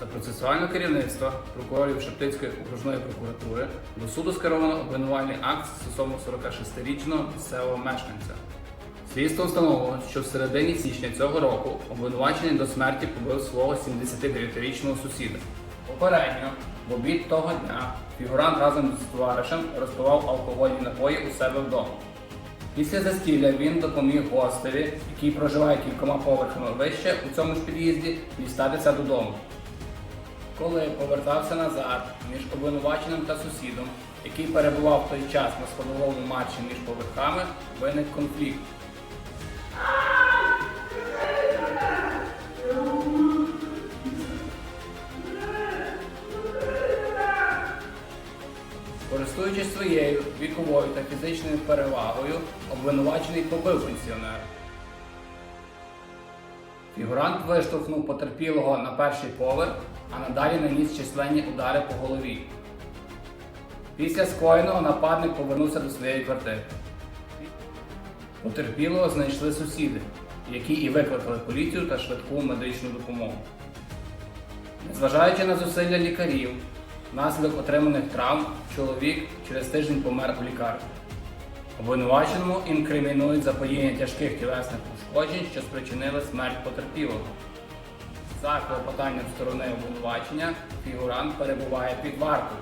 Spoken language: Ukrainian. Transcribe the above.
За процесуальне керівництво прокурорів Шептицької окружної прокуратури до суду скеровано обвинувальний акт стосовно 46-річного місцевого мешканця. Слідство встановило, що в середині січня цього року обвинувачений до смерті побив свого 79-річного сусіда. Попередньо, в обід того дня, фігурант разом з товаришем розпивав алкогольні напої у себе вдома. Після застілля він допоміг гостеві, який проживає кількома поверхами вище у цьому ж під'їзді, дістатися додому. Коли повертався назад між обвинуваченим та сусідом, який перебував в той час на сходовому марші між поверхами, виник конфлікт. Користуючись своєю віковою та фізичною перевагою, обвинувачений побив пенсіонера. Фігурант виштовхнув потерпілого на перший поверх, а надалі наніс численні удари по голові. Після скоєного нападник повернувся до своєї квартири. Потерпілого знайшли сусіди, які і викликали поліцію та швидку медичну допомогу. Незважаючи на зусилля лікарів, внаслідок отриманих травм чоловік через тиждень помер у лікарні. Обвинуваченому інкримінують заподіяння тяжких тілесних ушкоджень, що спричинили смерть потерпілого. За клопотанням сторони обвинувачення фігурант перебуває під вартою.